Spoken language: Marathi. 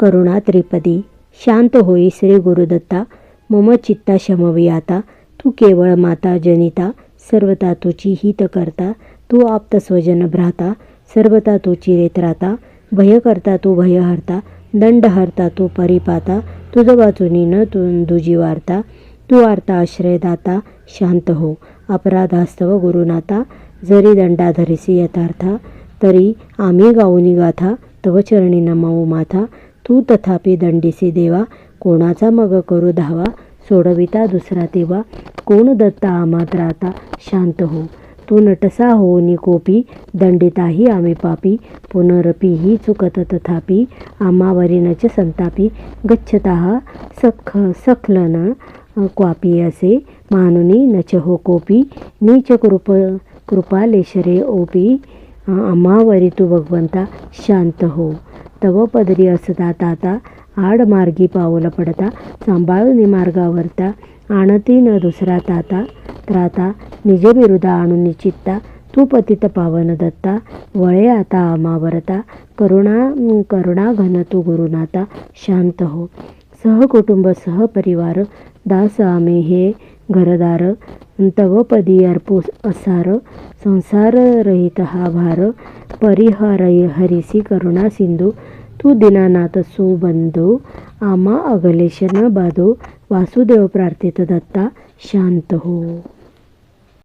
करुणा त्रिपदी शांत होई श्री गुरुदत्ता मम चित्ता शमवियाता तू केवळ माता जनिता सर्वता तुची हित करता तू आप्त स्वजन भ्राता सर्वता तू चिरेत राहता भय करता तू भयहर्ता दंड हरता तू परिपाता तुझ बाजूनी न तू दुजी वार्ता तू आर्ता आश्रयदाता शांत हो अपराधास्तव गुरुनाथा जरी दंडाधरिसी यथार्था तरी आम्ही गाऊनी गाथा तव चरणी नमवू माथा तू तथापि दंडिसी देवा कोणाचा मग करू धावा? सोडविता दुसरा तेव्हा कोण दत्ता आमात राहता? शांत हो. तू नटसा हो निकोपी दंडिताही आम्ही पापी. पुनरपी ही चुकत तथापि आमावरीनच संतापी. गच्छता सख सखलन क्वापी असे. मानुनी नच हो कोपी. नीच कृप कृपालेशरे ओपी. आम्हावरी तू भगवंता शांत हो. तव पदरी असता ताता आड मार्गी पडता सांभाळून मार्गावरता आणती न दुसरा ताता त्राता निज विरुद्धा आणून निचित्ता तू पतित पावन दत्ता वळे आता आमावरता करुणा करुणा घन तू गुरुनाता शांत हो. सहकुटुंब सहपरिवार दास आमे हे घरदार तवपदी अर्पू असार संसार रहित हा भार परिहर हरिसी करुणा सिंधू तू दीनानाथ सुबंधू आमा अगलेश न बाधो वासुदेव प्रार्थित दत्ता शांत हो